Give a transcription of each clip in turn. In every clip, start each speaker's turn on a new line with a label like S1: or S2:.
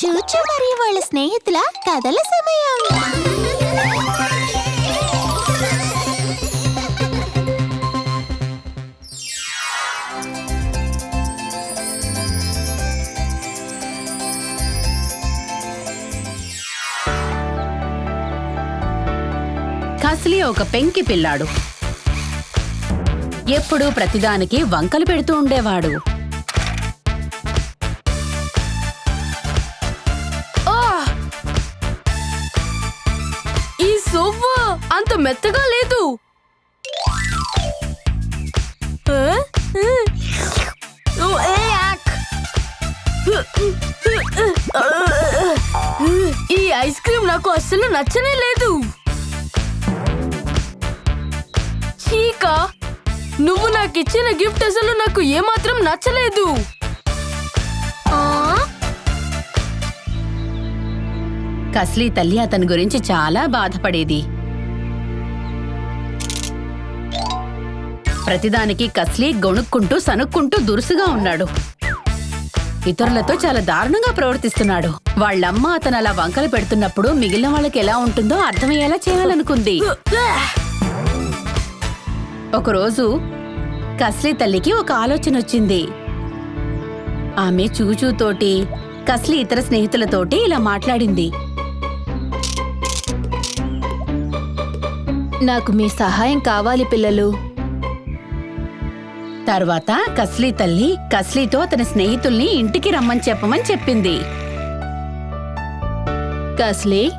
S1: చూచు మరియు వాళ్ళ స్నేహితుల కథల సమయం.
S2: కస్లీ ఒక పెంకి పిల్లాడు. ఎప్పుడూ ప్రతిదానికి వంకలు పెడుతూ ఉండేవాడు.
S3: మెత్తగా లేదు. ఈ ఐస్ క్రీమ్ నాకు అస్సలు నచ్చనే లేదు. చీకా నువ్వు నాకు ఇచ్చిన గిఫ్ట్ అసలు నాకు ఏమాత్రం నచ్చలేదు.
S2: కస్లీ తల్లి అతని గురించి చాలా బాధపడేది. ప్రతిదానికి కస్లీ గొణుక్కుంటూ సనుక్కుంటూ దురుసుగా ఉన్నాడు. ఇతరులతో చాలా దారుణంగా ప్రవర్తిస్తున్నాడు. వాళ్ళమ్మ అతను అలా వంకలు పెడుతున్నప్పుడు మిగిలిన వాళ్ళకి ఎలా ఉంటుందో అర్థమయ్యేలా చేయాలనుకుంది. ఒకరోజు కస్లీ తల్లికి ఒక ఆలోచన వచ్చింది. ఆమె చూచూతోటి కస్లీ ఇతర స్నేహితులతోటి ఇలా మాట్లాడింది.
S1: నాకు మీ సహాయం కావాలి పిల్లలు.
S2: తర్వాత కస్లీ తల్లి కస్లీతో అతని స్నేహితుల్ని ఇంటికి రమ్మని చెప్పమని చెప్పింది.
S1: కస్లీ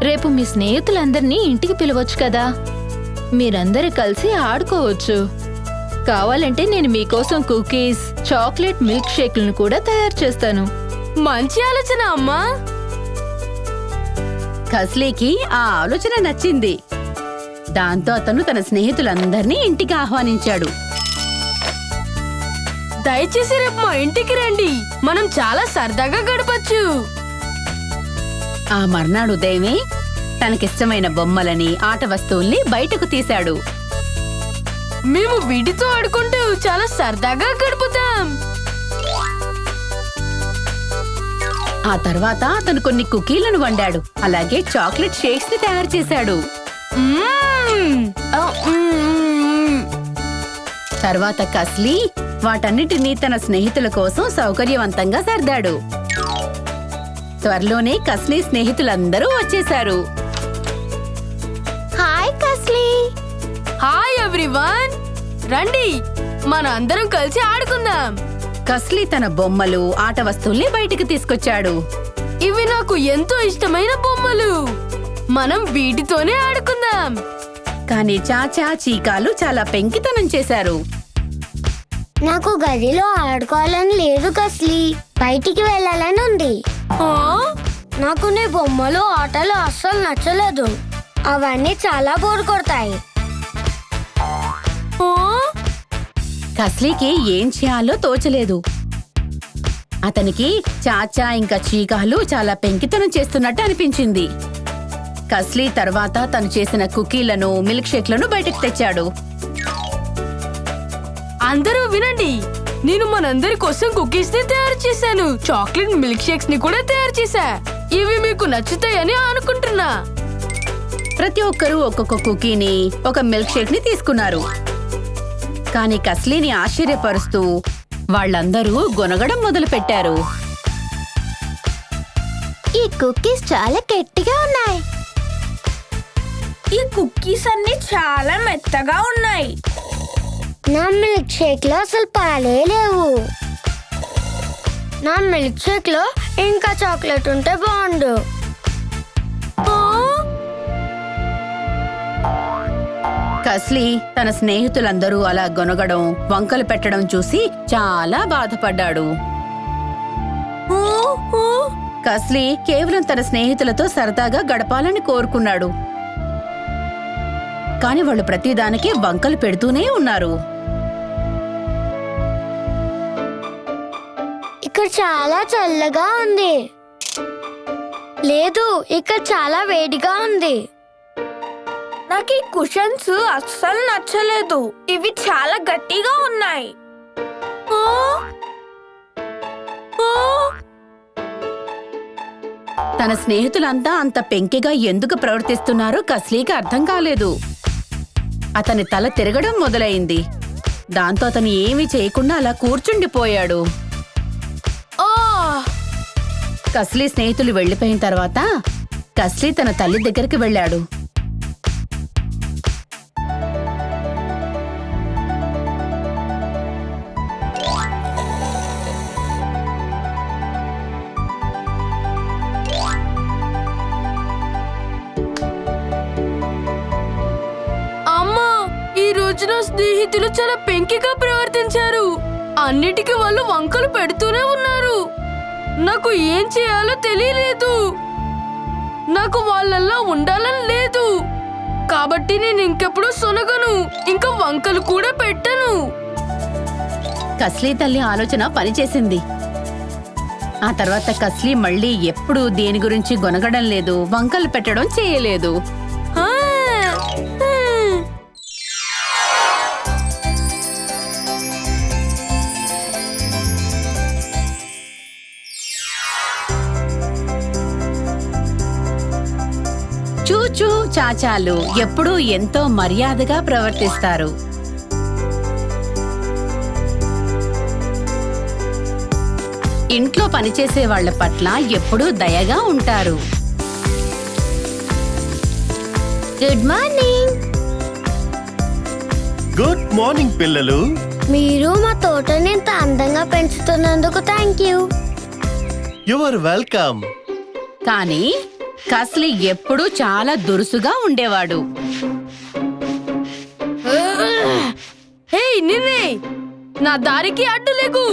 S1: రేపు మీ స్నేహితులందరినీ ఇంటికి పిలవచ్చు కదా? మీరందరూ కలిసి ఆడుకోవచ్చు. కావాలంటే నేను మీకోసం కుకీస్ చాక్లెట్ మిల్క్ షేక్లను కూడా తయారు చేస్తాను.
S3: మంచి ఆలోచన అమ్మా!
S2: కస్లీకి ఆ ఆలోచన నచ్చింది. దాంతో అతను తన స్నేహితులందర్నీ ఇంటికి ఆహ్వానించాడు.
S3: దయచేసి రేపు మా ఇంటికి రండి. మనం చాలా సరదాగా గడపచ్చు.
S2: ఆ మర్నాడు ఉదయమే తనకిష్టమైన బొమ్మలని ఆట వస్తువుల్ని బయటకు తీశాడు.
S3: మేము వీటితో ఆడుకుంటూ చాలా సరదాగా గడుపుతాం.
S2: ఆ తర్వాత అతను కొన్ని కుకీలను వండాడు. అలాగే చాక్లెట్ షేక్స్ని తయారు చేశాడు. తర్వాత కస్లీ వాటన్నిటినీ తన స్నేహితుల కోసం సౌకర్యవంతంగా సర్దాడు. త్వరలోనే కస్లీ స్నేహితులందరూ వచ్చేశారు.
S1: హాయ్ కస్లీ.
S3: Hi everyone. రండి మన అందరం కలిసి ఆడుకుందాం.
S2: కస్లీ తన బొమ్మలు ఆట వస్తువుల్ని బయటికి తీసుకొచ్చాడు.
S3: ఇవి నాకు ఎంతో ఇష్టమైన బొమ్మలు. మనం వీటితోనే ఆడుకుందాం.
S2: కానీ చాచా చీకాలు చాలా పెంకితనం చేశారు.
S4: నాకు గదిలో ఆడుకోవాలని లేదు కస్లీ. బయటికి వెళ్ళాలని ఉంది.
S3: ఆ?
S4: నాకు నీ బొమ్మలు ఆటలు అస్సలు నచ్చలేదు. అవన్నీ చాలా బోర్ కొడతాయి?
S2: కస్లీకి ఏం చేయాలో తోచలేదు. అతనికి చాచా ఇంకా చీకాలు చాలా పెంకితనం చేస్తున్నట్టు అనిపించింది. కస్లీ తర్వాత తను చేసిన కుకీలను మిల్క్ షేక్లను బయటకు తెచ్చాడు.
S3: అందరూ వినండి. నేను మనందరి కోసం కుకీస్ని తయారు చేశాను. చాక్లెట్ మిల్క్ షేక్స్ని కూడా తయారు చేశా. ఇవి మీకు నచ్చుతాయని అనుకుంటున్నా.
S2: ప్రతి ఒక్కరూ ఒక్కొక్క కుకీని ఒక మిల్క్ షేక్ని తీసుకున్నారు. కానీ కస్లీని ఆశ్చర్యపరుస్తూ వాళ్ళందరూ గొనగడం మొదలు పెట్టారు
S1: ఈ కుకీస్ చాలా గట్టిగా ఉన్నాయి.
S5: ఈ కుక్కీస్ అన్ని చాలా మెత్తగా ఉన్నాయి.
S4: నా మిల్క్ షేక్లో అసలు పాలే లేవు. నా మిల్క్ షేక్లో ఇంకా చాక్లెట్ ఉంటే బాగుండు?
S2: కస్లీ తన స్నేహితులందరూ అలా గొనగడం వంకలు పెట్టడం చూసి చాలా బాధపడ్డాడు? కస్లీ కేవలం తన స్నేహితులతో సరదాగా గడపాలని కోరుకున్నాడు. కాని వాళ్ళు ప్రతిదానికి వంకలు పెడుతూనే ఉన్నారు.
S4: చాలా చల్లగా ఉంది. లేదు ఇక్కడ చాలా వేడిగా ఉంది.
S5: నాకు ఈ కుషన్స్ అస్సలు నచ్చలేదు. ఇవి చాలా గట్టిగా ఉన్నాయి?
S2: తన స్నేహితులంతా అంత పెంకిగా ఎందుకు ప్రవర్తిస్తున్నారో కస్లీకి అర్థం కాలేదు. అతని తల తిరగడం మొదలైంది. దాంతో అతను ఏమీ చేయకుండా అలా కూర్చుండిపోయాడు. కస్లీ స్నేహితులు వెళ్ళిపోయిన తర్వాత కస్లీ తన తల్లి దగ్గరికి వెళ్ళాడు.
S3: అమ్మా ఈ స్నేహితులు చాలా పెంకిగా ప్రవర్తించారు. అన్నిటికీ వాళ్ళు వంకలు పెడుతూనే ఉన్నారు. నాకు ఏం చేయాలో తెలియలేదు. నాకు వాళ్ళల్లా ఉండాలని లేదు. కాబట్టి నేను ఇంకెప్పుడు సొనగను. ఇంకా వంకలు కూడా పెట్టను.
S2: కస్లీ తల్లి ఆలోచన పనిచేసింది. ఆ తర్వాత కస్లీ మళ్ళీ ఎప్పుడూ దేని గురించి గొనగడం లేదు వంకలు పెట్టడం చేయలేదు. చాచాలు ఎప్పుడూ ఎంతో మర్యాదగా ప్రవర్తిస్తారు. ఇంట్లో పనిచేసే వాళ్ళ పట్ల ఎప్పుడూ దయగా ఉంటారు.
S4: Good morning.
S6: గుడ్ మార్నింగ్ పిల్లలు.
S4: మీరు మా తోటని ఇంత అందంగా పెంచుతున్నందుకు థ్యాంక్ యూ.
S6: యువర్ వెల్కమ్
S2: కానీ కస్లీ ఎప్పుడూ చాలా దురుసుగా ఉండేవాడు.
S3: హే నిన్నే! నా దారికి అడ్డు లేకు!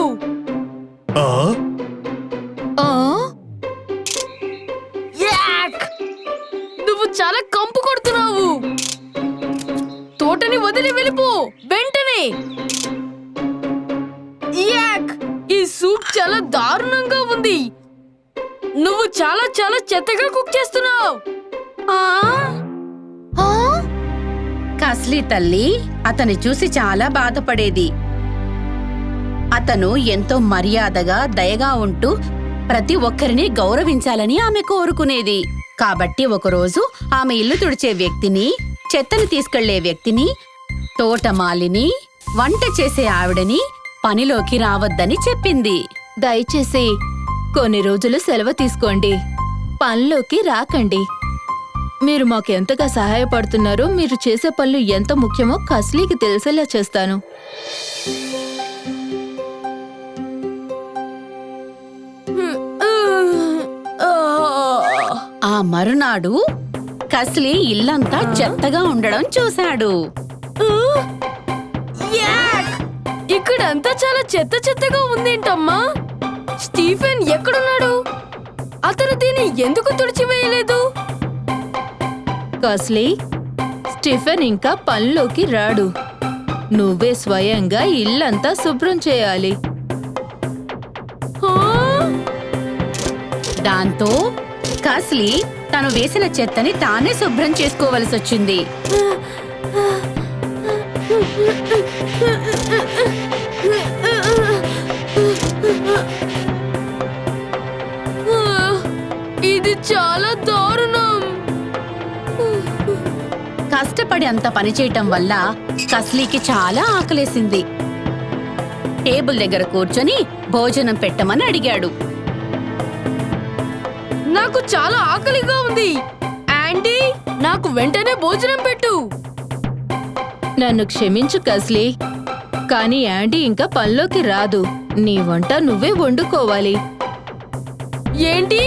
S3: నువ్వు చాలా చాలా చెత్తగా కుక్ చేస్తున్నావు.
S2: కస్లీ తల్లి అతని చూసి చాలా బాధపడేది. అతను ఎంతో మర్యాదగా దయగా ఉంటూ ప్రతి ఒక్కరిని గౌరవించాలని ఆమె కోరుకునేది. కాబట్టి ఒకరోజు ఆమె ఇల్లు తుడిచే వ్యక్తిని చెత్తను తీసుకెళ్ళే వ్యక్తిని తోటమాలిని వంట చేసే ఆవిడని పనిలోకి రావద్దని చెప్పింది.
S1: దయచేసి కొన్ని రోజులు సెలవు తీసుకోండి. పనిలోకి రాకండి. మీరు మాకు ఎంతగా సహాయపడుతున్నారో మీరు చేసే పనులు ఎంత ముఖ్యమో కస్లీకి తెలిసేలా చేస్తాను.
S2: ఆ మరునాడు కస్లీ ఇల్లంతా చెత్తగా ఉండడం చూశాడు!
S3: ఇక్కడంతా చాలా చెత్త చెత్తగా ఉందేంటమ్మా? స్టీఫెన్ ఎక్కడున్నాడు? అతను దీన్ని ఎందుకు తుడిచివేయలేదు?
S1: కస్లీ స్టీఫెన్ ఇంకా పనిలోకి రాడు. నువ్వే స్వయంగా ఇల్లంతా శుభ్రం చేయాలి.
S2: దాంతో కస్లీ తను వేసిన చెత్తని తానే శుభ్రం చేసుకోవలసి
S3: చాలా దారుణం.
S2: కష్టపడి అంత పని చేయటం వల్ల కస్లీకి చాలా ఆకలేసింది. టేబుల్ దగ్గర కూర్చొని భోజనం పెట్టమని అడిగాడు.
S3: నాకు చాలా ఆకలిగా ఉంది. యాండీ నాకు వెంటనే భోజనం పెట్టు.
S1: నన్ను క్షమించు కస్లీ కానీ యాండీ ఇంకా పనిలోకి రాదు. నీ వంట నువ్వే వండుకోవాలి.
S3: ఏంటి?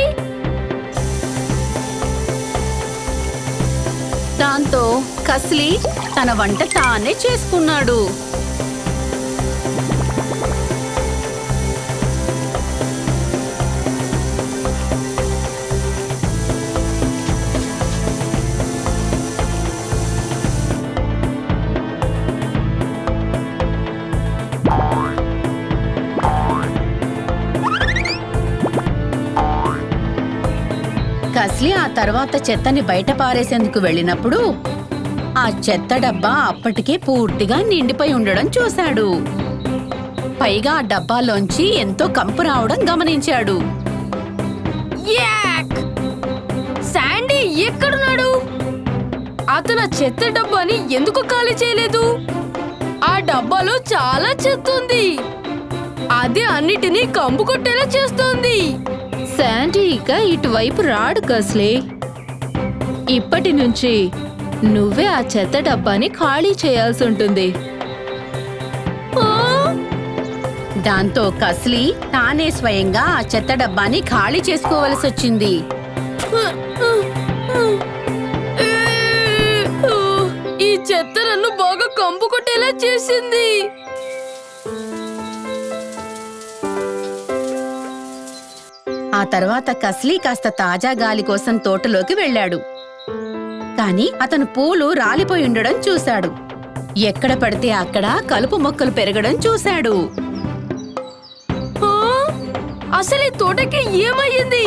S2: దాంతో కస్లీ తన వంట తానే చేసుకున్నాడు. తర్వాత చెత్తని బయట పారేసేందుకు వెళ్ళినప్పుడు ఆ చెత్త డబ్బా అప్పటికే పూర్తిగా నిండిపోయి ఉండడం చూశాడు. పైగా ఆ డబ్బాలోంచి ఎంతో కంపు రావడం గమనించాడు.
S3: ఎక్కడున్నాడు? అతను చెత్త డబ్బాని ఎందుకు ఖాళీ చేయలేదు? ఆ డబ్బాలో చాలా చెత్త ఉంది. అది అన్నిటినీ కంపు కొట్టేలా చేస్తుంది.
S1: శాండీ ఇక ఇటువైపు రాడు కస్లీ. ఇప్పటి నుంచి నువ్వే ఆ చెత్త డబ్బాని ఖాళీ చేయాల్సి ఉంటుంది!
S2: దాంతో కస్లీ తానే స్వయంగా ఆ చెత్త డబ్బాని ఖాళీ చేసుకోవలసి వచ్చింది.
S3: ఈ చెత్త నన్ను బాగా కంపు కొట్టేలా చేసింది.
S2: ఆ తర్వాత కస్లీ కాస్త తాజా గాలి కోసం తోటలోకి వెళ్ళాడు. కాని అతను పూలు రాలిపోయి ఉండడం చూశాడు. ఎక్కడ పడితే అక్కడ కలుపు మొక్కలు పెరగడం చూశాడు!
S3: అసలు ఈ తోటకి ఏమయ్యింది?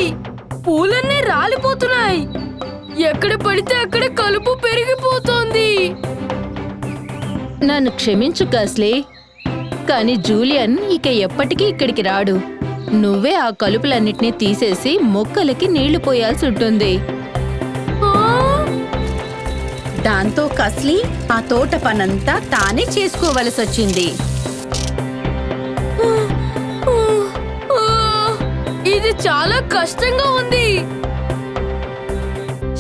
S3: పూలన్నీ రాలిపోతున్నాయి. ఎక్కడ పడితే అక్కడ కలుపు పెరిగిపోతోంది.
S1: నన్ను క్షమించు కస్లీ కానీ జూలియన్ ఇక ఎప్పటికీ ఇక్కడికి రాడు. నువ్వే ఆ కలుపులన్నిటినీ తీసేసి మొక్కలకి నీళ్ళు పోయాల్సి ఉంటుంది!
S2: దాంతో కస్లీ ఆ తోట పనంతా తానే చేసుకోవలసి వచ్చింది!
S3: ఇది చాలా కష్టంగా ఉంది.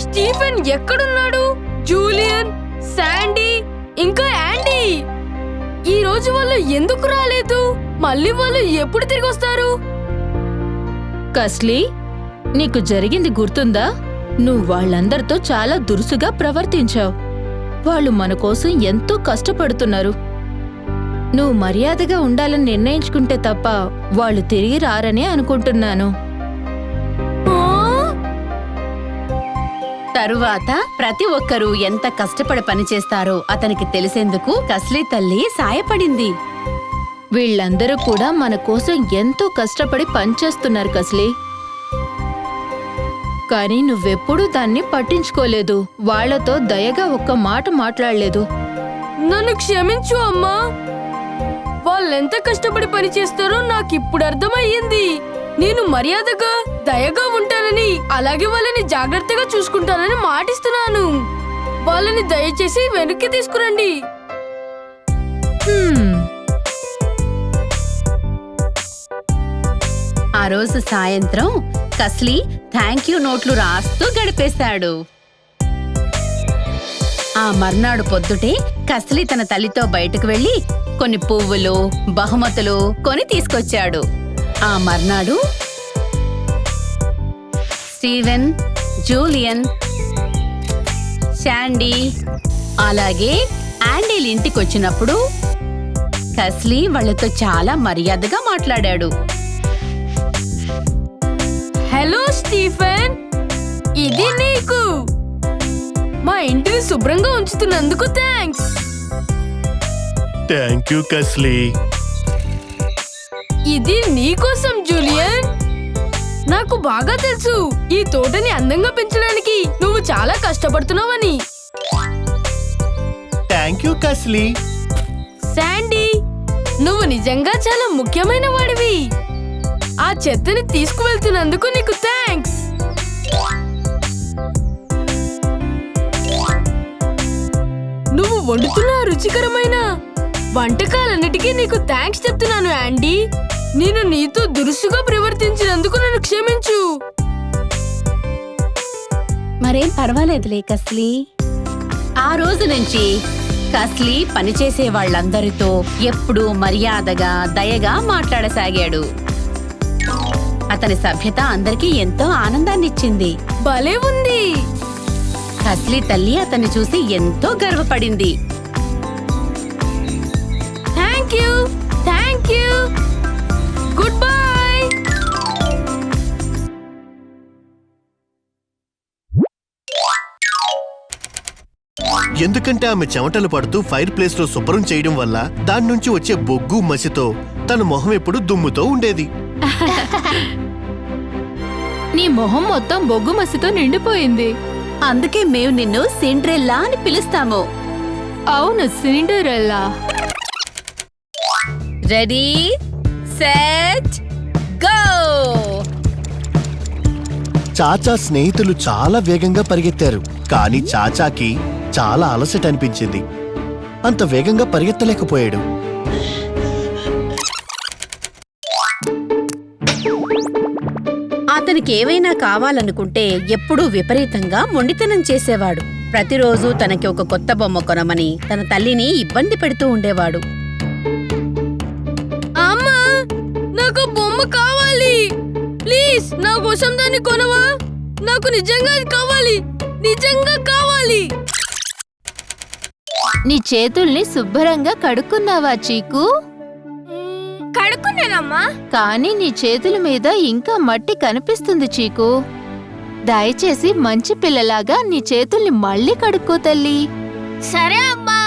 S3: స్టీఫెన్ ఎక్కడున్నాడు? జూలియన్ శాండీ ఇంకా యాండీ. ఈ రోజు వాళ్ళు ఎందుకు రాలేదు? మళ్ళీ వాళ్ళు ఎప్పుడు తిరిగి వస్తారు
S1: కస్లీ నీకు జరిగింది గుర్తుందా? నువ్వు వాళ్ళందరితో చాలా దురుసుగా ప్రవర్తించావు. వాళ్ళు మన కోసం ఎంతో కష్టపడుతున్నారు. నువ్వు మర్యాదగా ఉండాలని నిర్ణయించుకుంటే తప్ప వాళ్ళు తిరిగి రారనే అనుకుంటున్నాను.
S2: తరువాత ప్రతి ఒక్కరూ ఎంత కష్టపడి పనిచేస్తారో అతనికి తెలిసేందుకు కస్లీ తల్లి సాయపడింది.
S1: వీళ్ళందరూ కూడా మన కోసం ఎంతో కష్టపడి పనిచేస్తున్నారు కస్లీ. కానీ నువ్వెప్పుడూ దాన్ని పట్టించుకోలేదు. వాళ్ళతో దయగా ఒక్క మాట మాట్లాడలేదు.
S3: నన్ను క్షమించు అమ్మా. వాళ్ళెంత కష్టపడి పని చేస్తారో నాకు ఇప్పుడు అర్థమయ్యింది. నేను మర్యాదగా దయగా ఉంటానని అలాగే వాళ్ళని జాగ్రత్తగా చూసుకుంటానని మాటిస్తున్నాను. వాళ్ళని దయచేసి వెనక్కి తీసుకురండి.
S1: హ్మ్,
S2: ఆ రోజు సాయంత్రం కస్లీ థ్యాంక్ యూ నోట్లు రాస్తూ గడిపేశాడు. ఆ మర్నాడు పొద్దుటే కస్లీ తన తల్లితో బయటకు వెళ్ళి కొన్ని పువ్వులు బహుమతులు కొని తీసుకొచ్చాడు. ఆ మర్నాడు స్టీవెన్ జూలియన్ శాండీ అలాగే యాండీలు ఇంటికొచ్చినప్పుడు కస్లీ వాళ్ళతో చాలా మర్యాదగా మాట్లాడాడు.
S3: హలో స్టీఫెన్ ఇది నీకు. మా ఇంటిని శుభ్రంగా ఉంచుతున్నందుకు థ్యాంక్స్
S6: థ్యాంక్ యూ కస్లీ
S3: ఇది నీకోసం జూలియన్ నాకు బాగా తెలుసు ఈ తోటని అందంగా పెంచడానికి నువ్వు చాలా కష్టపడుతున్నావని.
S6: థ్యాంక్ యూ కస్లీ
S3: శాండీ నువ్వు నిజంగా చాలా ముఖ్యమైన వాడివి. ఆ చెత్తని తీసుకువెళ్తున్నందుకు నీకు థ్యాంక్స్ నువ్వు వండుతున్న రుచికరమైన వంటకాలన్నిటికీ నీకు థ్యాంక్స్ చెప్తున్నాను యాండీ నేను నీతో దురుసుగా ప్రవర్తించినందుకు నన్ను క్షమించు.
S2: మరేం పర్వాలేదులే కస్లీ. ఆ రోజు నుంచి కస్లీ పనిచేసే వాళ్ళందరితో ఎప్పుడూ మర్యాదగా దయగా మాట్లాడసాగాడు. అతని సభ్యత అందరికీ ఎంతో ఆనందాన్నిచ్చింది.
S3: భలే ఉంది!
S2: కస్లీ తల్లి అతన్ని చూసి ఎంతో గర్వపడింది.
S3: Thank you! Thank you! Goodbye!
S6: ఎందుకంటే ఆమె చెమటలు పడుతూ ఫైర్ ప్లేస్లో శుభ్రం చేయడం వల్ల దాని నుంచి వచ్చే బొగ్గు మసితో తన మొహం ఎప్పుడు దుమ్ముతో ఉండేది.
S1: నీ మొహం మొత్తం బొగ్గు మసితో నిండిపోయింది.
S2: అందుకే మేము నిన్ను సిండ్రెల్లా అని పిలుస్తాము.
S1: అవును సిండరెల్లా.
S2: Ready set go!
S6: చాచా స్నేహితులు చాలా వేగంగా పరిగెత్తారు కానీ చాచాకి చాలా అలసట అనిపించింది. అంత వేగంగా పరిగెత్తలేకపోయాడు.
S2: ఏవైనా కావాలనుకుంటే ఎప్పుడూ విపరీతంగా మొండితనం చేసేవాడు. ప్రతిరోజు తనకి ఒక కొత్త బొమ్మ కొనమని తన తల్లిని ఇబ్బంది పెడుతూ ఉండేవాడు.
S3: అమ్మా నాకు బొమ్మ కావాలి. ప్లీజ్ నా కోసం దాన్ని కొనవా? నాకు నిజంగా కావాలి. నిజంగా కావాలి.
S1: నీ చేతుల్ని శుభ్రంగా కడుక్కున్నావా చీకు?
S5: కడుక్కున్నానమ్మా
S1: కానీ నీ చేతుల మీద ఇంకా మట్టి కనిపిస్తుంది చీకు. దయచేసి మంచి పిల్లలాగా నీ చేతుల్ని మళ్ళీ కడుక్కో తల్లి.
S4: సరే అమ్మా.